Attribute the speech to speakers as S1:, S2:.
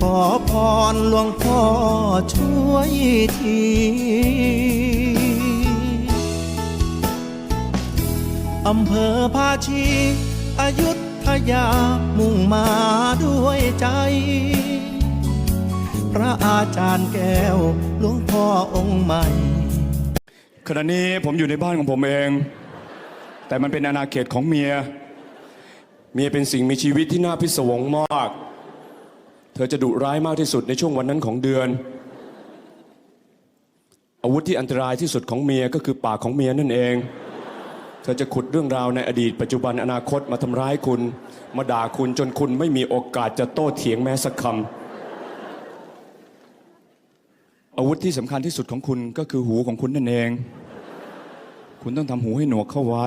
S1: ขอพรหลวงพ่อช่วยทีอำเภอภาชีอายุทยามุ่งมาด้วยใจ พระอาจารย์แก้วหลวงพ่อองค์ใหม่
S2: ขณะนี้ผมอยู่ในบ้านของผมเอง แต่มันเป็นอาณาเขตของเมีย เมียเป็นสิ่งมีชีวิตที่น่าพิศวงมาก ธอจะดุร้ายมากที่สุดในช่วงวันนั้นของเดือน อาวุธที่อันตรายที่สุดของเมียก็คือปากของเมียนั่นเอง เธอจะขุดเรื่องราวในอดีต ปัจจุบันอนาคตมาทำร้ายคุณ มาด่าคุณจนคุณไม่มีโอกาสจะโต้เถียงแม้สักคำอาวุธที่สำคัญที่สุดของคุณก็คือหูของคุณนั่นเอง คุณต้องทำหูให้หนวกเข้าไว้